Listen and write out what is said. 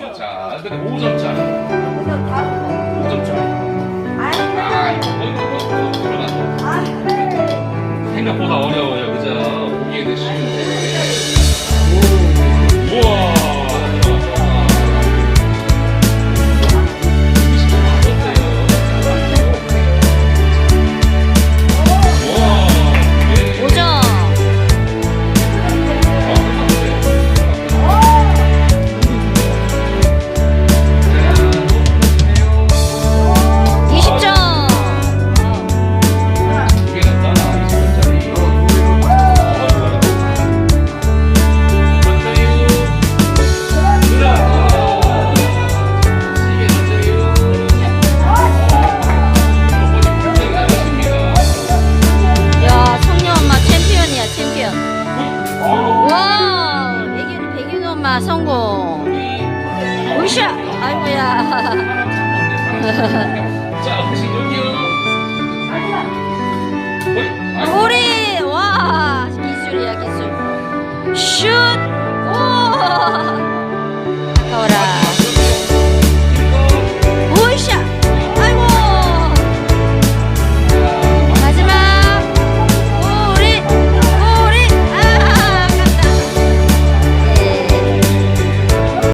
어, 자, 근데 5점짜리. 우선 다 5점짜리. 아, 이거. 아 생각보다 어려워요, 성공. 으쌰! 아이고야. 자, 혹시 여기요? 우리, 와, 기술이야, 기술. 슛! 오!